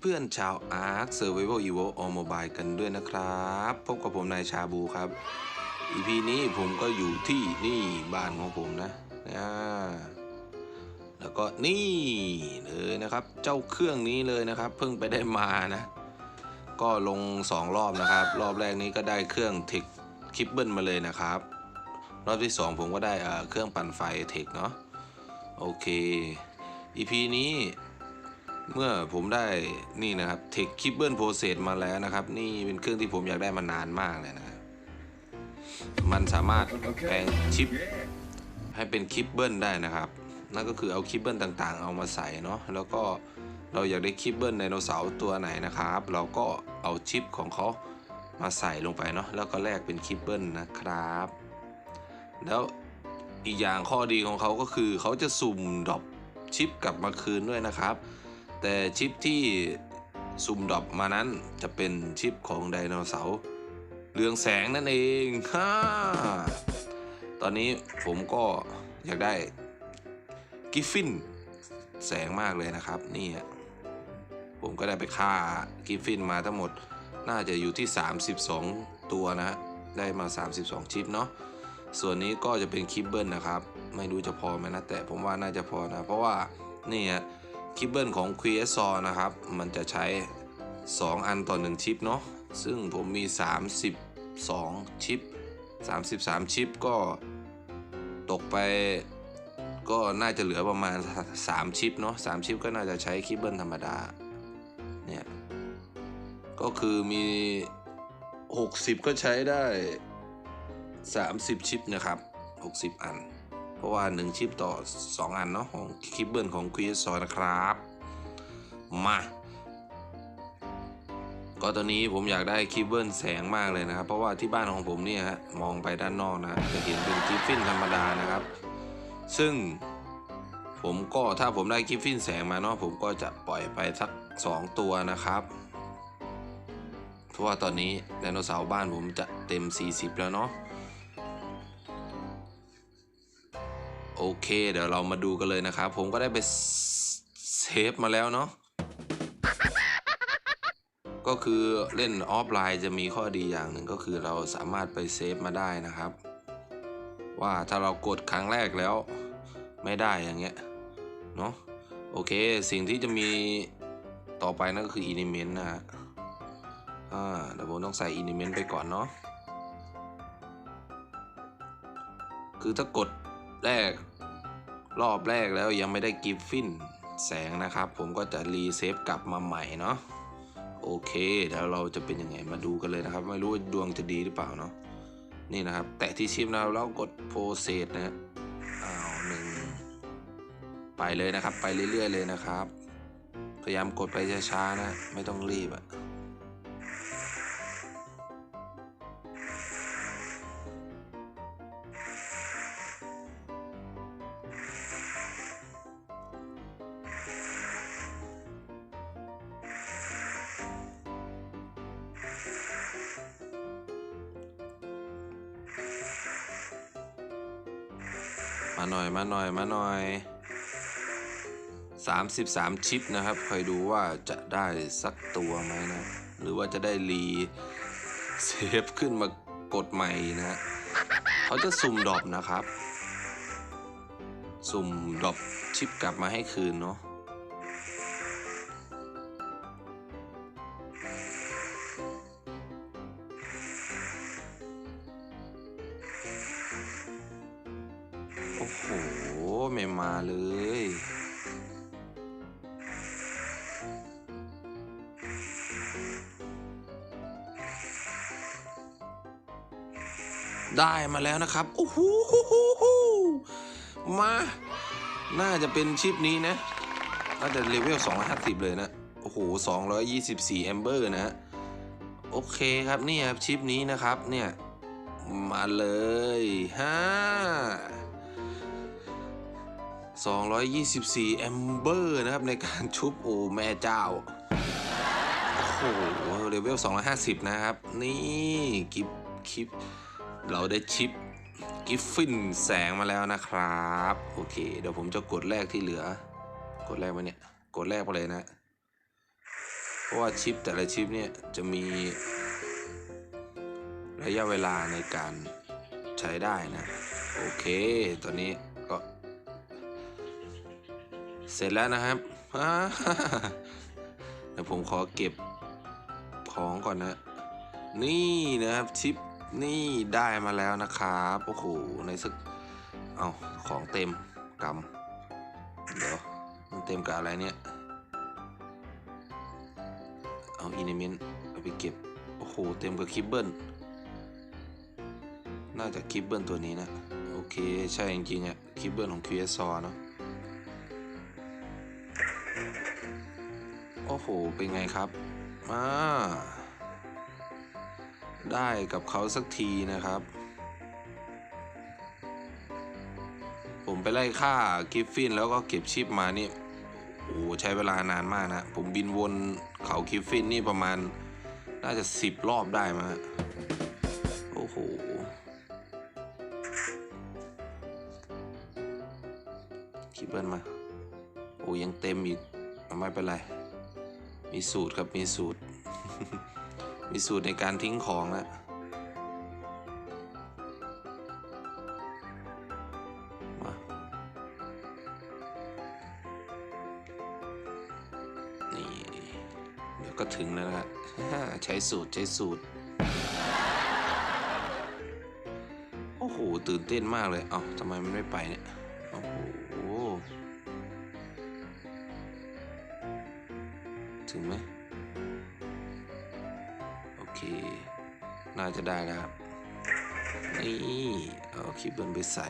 เพื่อนๆชาว Ark Survival Evo on Mobile กันด้วยนะครับ พบกับผมนายชาบูครับ EP นี้ผมก็อยู่ที่นี่บ้านของผมนะอ่าแล้วก็นี่เลยนะครับ เจ้าเครื่องนี้เลยนะครับ เพิ่งไปได้มานะ ก็ลง 2 รอบนะครับ รอบแรกนี้ก็ได้เครื่องเทคคิปเบิลมาเลยนะครับ รอบที่ 2 ผมก็ได้เอ่อเครื่องปั่นไฟเทคเนาะโอเค EP นี้ เมื่อผมได้นี่นะครับเทคคิปเบิลโปรเซสมาแล้วนะครับ นี่เป็นเครื่องที่ผมอยากได้มานานมากเลยนะครับมันสามารถแปลงชิปให้เป็นคิปเบิลได้นะครับ นั่นก็คือเอาคิปเบิลต่างๆ เอามาใส่เนาะแล้วก็เราอยากได้คิปเบิลไดโนเสาร์ตัวไหนนะครับ เราก็เอาชิปของเขามาใส่ลงไปเนาะแล้วก็แลกเป็นคิปเบิลนะครับ แล้วอีกอย่างข้อดีของเขาก็คือเขาจะสุ่มดรอปชิปกลับมาคืนด้วยนะครับ แต่ชิปที่สุ่มดรอปมานั้นจะเป็นชิปของไดโนเสาร์เรืองแสงนั่นเองฮ่าตอนนี้ผมก็อยากได้กิฟฟินแสงมากเลยนะครับนี่ผมก็ได้ไปฆ่ากิฟฟินมาทั้งหมดน่าจะอยู่ที่ 32 ตัวนะฮะได้มา 32 ชิปเนาะส่วนนี้ก็จะเป็นคิปเบิลนะครับ ไม่รู้จะพอไหมนะแต่ผมว่าน่าจะพอนะ เพราะว่านี่ฮะ คิปเบิลของ q u i e s o นะครับ มันจะใช้ 2 อันต่อ 1 ชิปเนาะซึ่งผมมี 32 ชิป 33 ชิปก็ตกไปก็น่าจะเหลือประมาณ 3 ชิปเนาะ3ชิปก็น่าจะใช้คิปเบิลธรรมดาเนี่ยก็คือมี 60 ก็ใช้ได้ 30 ชิปนะครับ 60 อัน เพราะว่า 1 ชิปต่อ 2 อันเนาะของคิปเบิลของควีซอยนะครับ มาก็ตอนนี้ผมอยากได้คิปเบิลแสงมากเลยนะครับ เพราะว่าที่บ้านของผมเนี่ยฮะมองไปด้านนอกนะจะเห็นเป็นกิฟฟินธรรมดานะครับ ซึ่งผมก็ถ้าผมได้กิฟฟินแสงมาเนาะผมก็จะปล่อยไปสัก 2 ตัวนะครับ เพราะว่าตอนนี้ไดโนเสาร์บ้านผมจะเต็ม 40 แล้วเนาะ โอเค เดี๋ยวเรามาดูกันเลยนะครับ ผมก็ได้ไปเซฟมาแล้วเนาะก็คือเล่นออฟไลน์จะมีข้อดีอย่างหนึ่งก็คือเราสามารถไปเซฟมาได้นะครับ ว่าถ้าเรากดครั้งแรกแล้วไม่ได้อย่างเงี้ยเนาะโอเคสิ่งที่จะมีต่อไปนั่นก็คืออินิเมนต์นะฮะอ่าเดี๋ยวผมต้องใส่อินิเมนต์ไปก่อนเนาะคือถ้ากด แรก รอบแรกแล้วยังไม่ได้กิฟฟินแสงนะครับ ผมก็จะรีเซฟกลับมาใหม่เนาะโอเคเดี๋ยวเราจะเป็นยังไงมาดูกันเลยนะครับ ไม่รู้ดวงจะดีหรือเปล่าเนาะนี่นะครับ แตะที่ชิปนะครับแล้วกดโปรเซสนะฮะอ้าวหนึ่งไปเลยนะครับ ไปเรื่อยๆเลยนะครับ พยายามกดไปช้าๆนะ ไม่ต้องรีบอะม หน่อยมาหน่อยมาหน่อย 33 ชิปนะครับคอยดูว่าจะได้สักตัวไหมนะ หรือว่าจะได้รีเซฟขึ้นมากดใหม่นะเขาจะสุ่มดรอปนะครับ สุ่มดรอปชิปกลับมาให้คืนเนาะ มาแล้วนะครับโอ้โหมา น่าจะเป็นชิปนี้นะน่าจะเลเวล250 เลยนะ โอ้โห 224แอมเบอร์นะ โอเคครับนี่ครับชิปนี้นะครับเนี่ย มาเลยฮ่า224แอมเบอร์นะครับในการชุบโอ้แม่เจ้า โอ้โหเลเวล250 นะครับ นี่กิฟคลิป เราได้ชิปกิฟฟินแสงมาแล้วนะครับ โอเค เดี๋ยวผมจะกดแรกที่เหลือ กดแรกมาเนี่ย กดแรกไปเลยนะ เพราะว่าชิปแต่ละชิปเนี่ยจะมีระยะเวลาในการใช้ได้นะ โอเค ตอนนี้ก็ เสร็จแล้วนะครับ เดี๋ยวผมขอเก็บของก่อนนะ นี่นะครับชิป นี่ได้มาแล้วนะครับ โอ้โห ในสักเอาของเต็มกำเดี๋ยวมันเต็มกับอะไรเนี่ย เอาอินเมนเอาไปเก็บ โอ้โห เต็มกับคิปเบิลน่าจะคิปเบิลตัวนี้นะ โอเค ใช่จริงๆอะคิปเบิลของ QS เนาะโอ้โห เป็นไงครับ อ่า ได้กับเขาสักทีนะครับ ผมไปไล่ฆ่ากิฟฟินแล้วก็เก็บชิปมานี่ โอ้โหใช้เวลานานมากนะ ผมบินวนเขากิฟฟินนี่ประมาณ น่าจะสิบรอบได้มาโอ้โหคิปเปิลมา โอ้ยังเต็มอีกไม่เป็นไร มีสูตรครับมีสูตร มีสูตรในการทิ้งของแล้วมานี่เดี๋ยวก็ถึงแล้วนะใช้สูตรใช้สูตร โอ้โห ตื่นเต้นมากเลย เอ้าทำไมมันไม่ไปเนี่ย โอ้โหาจะได้แล้วครับ นี่ เอาคลิปเบิลไปใส่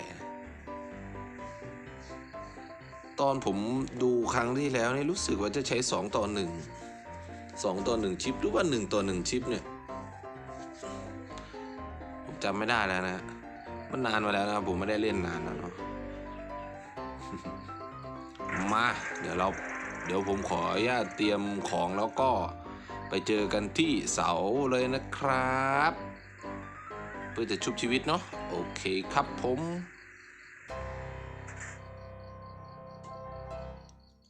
ตอนผมดูครั้งที่แล้วนี่รู้สึกว่าจะใช้ 2 ต่อ 1 2 ต่อ 1 ชิปหรือว่า 1 ต่อ 1 ชิปเนี่ย ผมจำไม่ได้แล้วนะ มันนานมาแล้วนะ ผมไม่ได้เล่นนานแล้วเนาะ มา เดี๋ยวเราเดี๋ยวผมขออนุญาตเตรียมของแล้วก็ไปเจอกันที่เสาเลยนะครับ พื่อจะชุบชีวิตเนาะโอเคครับผม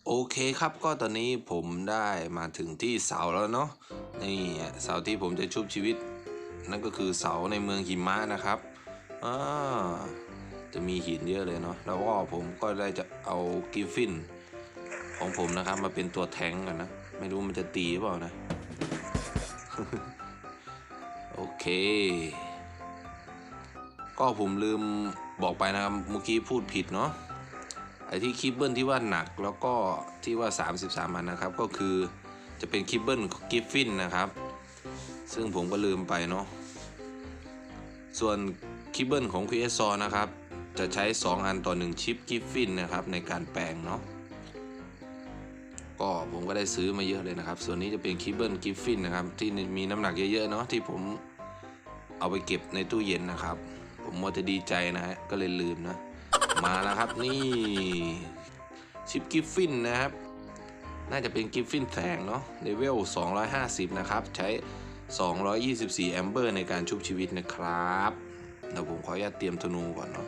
โอเคครับก็ตอนนี้ผมได้มาถึงที่เสาแล้วเนาะนี่เสาที่ผมจะชุบชีวิต นั่นก็คือเสาในเมืองหิมะนะครับอ่าจะมีหินเยอะเลยเนาะแล้วก็ผมก็ได้จะเอากิฟฟิน ของผมนะครับมาเป็นตัวแทงก์กันนะ ไม่รู้มันจะตีหรือเปล่านะ โอเค ก็ผมลืมบอกไปนะครับเมื่อกี้พูดผิดเนาะไอ้ที่คิปเบิลที่ว่าหนักแล้วก็ที่ว่า 33อันนะครับ ก็คือจะเป็นคิปเบิลกิฟฟินนะครับ ซึ่งผมก็ลืมไปเนาะส่วนคิปเบิลของ QS นะครับ จะใช้ 2 อันต่อ 1 ชิปกิฟฟินนะครับ ในการแปลงเนาะก็ผมก็ได้ซื้อมาเยอะเลยนะครับ ส่วนนี้จะเป็นคิบเบิลกิฟฟินนะครับ ที่มีน้ำหนักเยอะๆเนาะที่ผมเอาไปเก็บในตู้เย็นนะครับ ผมมัวจะดีใจนะฮะก็เลยลืมนะ มาแล้วครับนี่ชิปกิฟฟินนะครับ น่าจะเป็นกิฟฟินแสงเนาะเลเวล 250 นะครับ ใช้ 224 แอมเบอร์ในการชุบชีวิตนะครับเดี๋ยวผมขออนุญาตเตรียมธนูก่อนเนาะ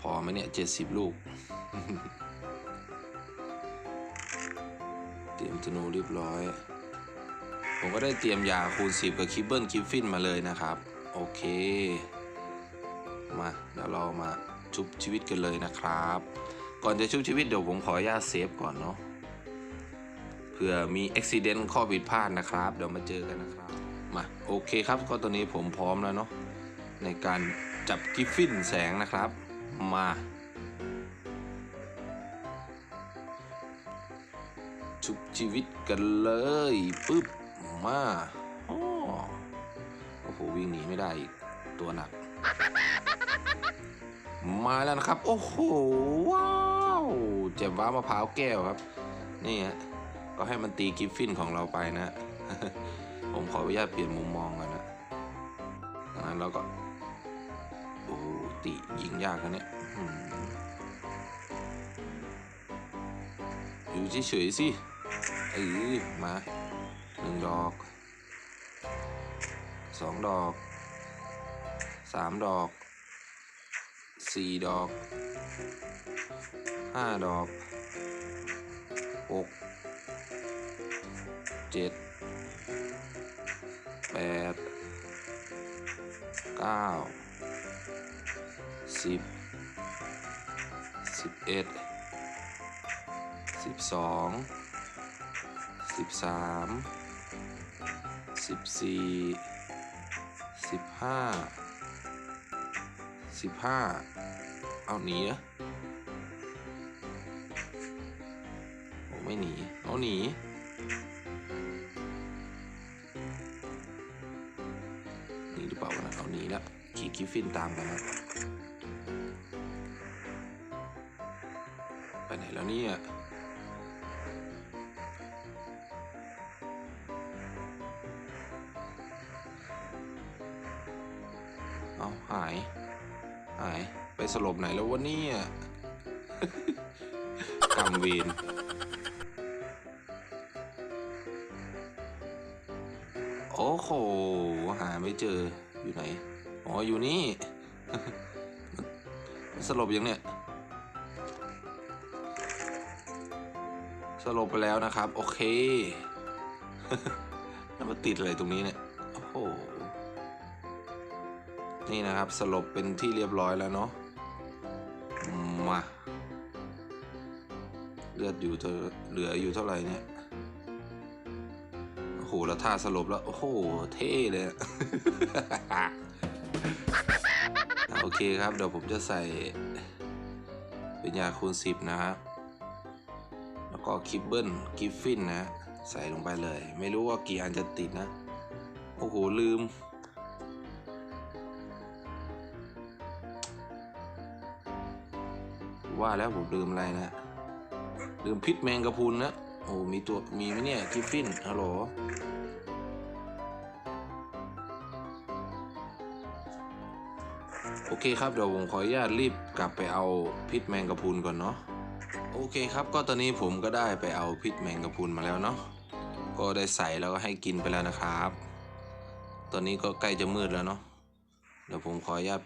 พอไหมเนี่ยเจ็ดสิบลูก ยมธนูเรียบร้อย ผมก็ได้เตรียมยาคูณ 10 กับคิปเบิลคิฟฟินมาเลยนะครับ โอเค มาเดี๋ยวเรามาชุบชีวิตกันเลยนะครับ ก่อนจะชุบชีวิตเดี๋ยวผมขออนุญาตเซฟก่อนเนาะเผื่อมีอุบิเหตุข้อผิดพลาดนะครับ เดี๋ยวมาเจอกันนะครับมาโอเคครับก็ตอนนี้ผมพร้อมแล้วเนาะในการจับกิฟฟินแสงนะครับมา ชุบชีวิตกันเลยปึ๊บมาโอ้โหวิ่งหนีไม่ได้อีกตัวหนัก มาแล้วนะครับ โอ้โหว้าวเจ็บว้ามะพร้าวแก้วครับ นี่ฮะก็ให้มันตีกิฟฟินของเราไปนะ ผมขออนุญาตเปลี่ยนมุมมองกันนะดังนั้นเราก็โอ้โหติยิงยากนะเนี่ยอื้อยู่เฉยๆสิ ออมาหนึ่งดอกสองดอกสามดอกสี่ดอกห้าดอกหกเจ็ดแปดเก้าสิบสิบเอ็ดสิบสอง สิบสามสิบสี่สิบห้าสิบห้าเอาหนีอะโอ้ไม่หนีเอาหนีหนีหรือเปล่านะเอาหนีแล้วขี่กิฟฟินตามไปนะไปไหนแล้วเนี่ย สลบไหนแล้ววะเนี่ยกำเวนโอ้โหหาไม่เจออยู่ไหน อ๋อ อยู่นี่มันสลบยังเนี่ย สลบไปแล้วนะครับ โอเคแล้วมาติดอะไรตรงนี้เนี่ย โอ้โห นี่นะครับ สลบเป็นที่เรียบร้อยแล้วเนาะ เลือดอยู่เธอเหลืออยู่เท่าไหร่เนี่ย โอ้โห แล้วท่าสลบแล้ว โอ้โห เท่เลย โอเคครับ เดี๋ยวผมจะใส่เป็นยาคูณสิบนะครับ แล้วก็คิปเบิลกิฟฟินนะ ใส่ลงไปเลย ไม่รู้ว่ากี่อันจะติดนะ โอ้โห ลืมว่าแล้วผมลืมอะไรนะ ลืมพิษแมงกะพรุนนะโอ้มีตัวมีไหมเนี่ยกิฟฟินฮัลโหลโอเคครับเดี๋ยวผมขออนุญาตรีบกลับไปเอาพิษแมงกะพรุนก่อนเนาะโอเคครับก็ตอนนี้ผมก็ได้ไปเอาพิษแมงกะพรุนมาแล้วเนาะก็ได้ใส่แล้วก็ให้กินไปแล้วนะครับ ตอนนี้ก็ใกล้จะมืดแล้วเนาะเดี๋ยวผมขออนุญาต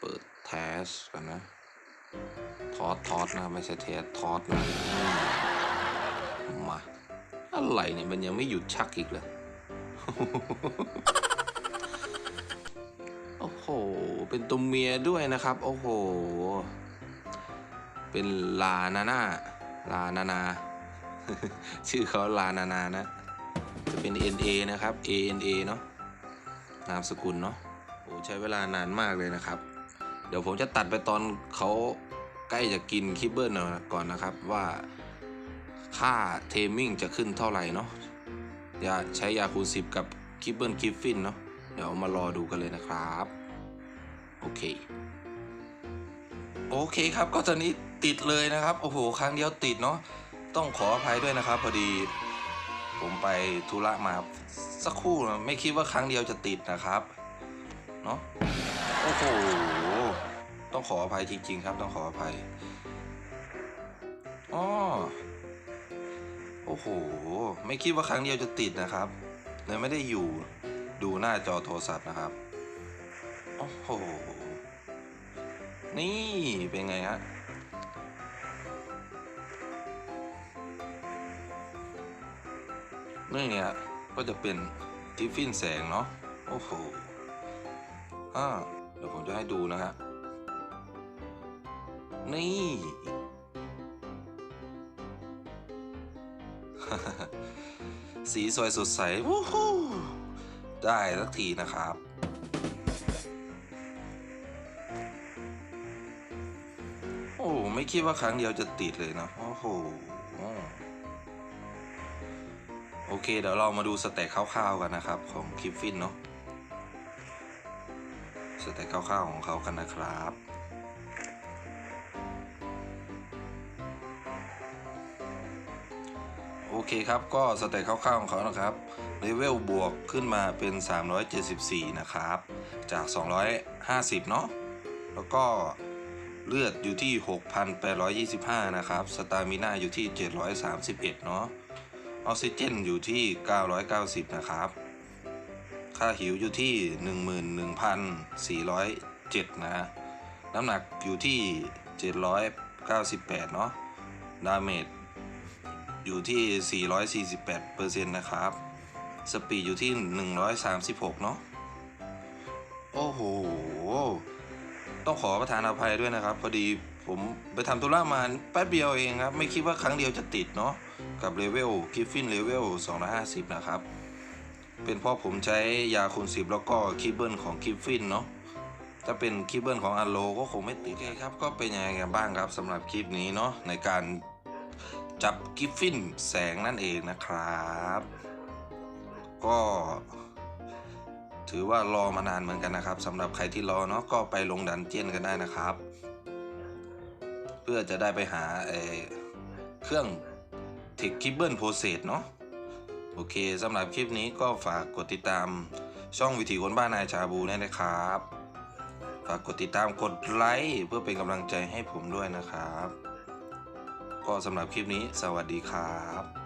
เปิดแทสกันนะ ทอดทอดนะไม่ใช่เทสทอดนะมาอะไรเนี่ยมันยังไม่หยุดชักอีกเลยโอ้โห เป็นตัวเมียด้วยนะครับ โอ้โห เป็นลานานาลานานา ชื่อเขาลานานานะ จะเป็น NA นะครับ ANA เนาะนามสกุลเนาะโอ้ใช้เวลานานมากเลยนะครับ ดี๋ยวผมจะตัดไปตอนเขาใกล้จะกินคิบเบิลก่อนนะครับว่าค่าเทมมิ่งจะขึ้นเท่าไหร่เนาะยาใช้ยาคูณสิบกับคิบเบิลกิฟฟินเนาะเดี๋ยวมารอดูกันเลยนะครับ โอเค โอเคครับก็ตอนนี้ติดเลยนะครับ โอ้โห ครั้งเดียวติดเนาะต้องขออภัยด้วยนะครับ พอดี ผมไปธุระมาสักครู่นะไม่คิดว่าครั้งเดียวจะติดนะครับ เนาะโอ้โห ต้องขออภัยจริง ๆ ครับ ต้องขออภัยอ๋อโอ้โห ไม่คิดว่าครั้งเดียวจะติดนะครับเลยไม่ได้อยู่ดูหน้าจอโทรศัพท์นะครับ โอ้โห นี่เป็นไงฮะนี่เนี่ยก็จะเป็นกิฟฟินแสงเนาะ โอ้โห อ่า เดี๋ยวผมจะให้ดูนะฮะ นี่ สีสวยสดใสวู้ฮู้ได้สักทีนะครับ โอ้ ไม่คิดว่าครั้งเดียวจะติดเลยนะ โอ้โห โอเค เดี๋ยวเรามาดูสเต็กคร่าวๆกันนะครับ ของคิฟฟินเนาะสเต็กคร่าวๆของเขากันนะครับ โอเคครับ ก็สเต็กคร่าวๆของเขานะครับเลเวลบวกขึ้นมาเป็น 374 นะครับ จาก 250 เนาะแล้วก็เลือดอยู่ที่ 6,825 นะครับ สตามิน่าอยู่ที่ 731 เนาะออกซิเจนอยู่ที่ 990 นะครับ ค่าหิวอยู่ที่ 11,407 นะฮะน้ำหนักอยู่ที่ 798 เนาะดาเมจ อยู่ที่ 448เปอร์เซ็นต์นะครับ สปีดอยู่ที่ 136 เนาะ โอ้โห ต้องขอประทานอภัยด้วยนะครับ พอดีผมไปทำธุระมาแป๊บเดียวเองครับ ไม่คิดว่าครั้งเดียวจะติดเนาะ กับเลเวลกิฟฟินเลเวล250 นะครับ เป็นเพราะผมใช้ยาคูณ10 แล้วก็คิปเบิลของกิฟฟินเนาะถ้าเป็นคลิปเบิลของอัลโลก็คงไม่ติดโอเคครับ ก็เป็นยังไงกันบ้างครับสำหรับคลิปนี้เนาะในการ จับกิฟฟินแสงนั่นเองนะครับ ก็ ถือว่ารอมานานเหมือนกันนะครับสำหรับใครที่รอเนาะก็ไปลงดันเจียนกันได้นะครับ เพื่อจะได้ไปหาเเครื่องเทคคิปเบิลโปรเซสเนาะโอเคสำหรับคลิปนี้ก็ฝากกดติดตามช่องวิถีคนบ้านนายชาบูด้วยนะครับ ฝากกดติดตามกดไลค์เพื่อเป็นกำลังใจให้ผมด้วยนะครับ ก็สำหรับคลิปนี้สวัสดีครับ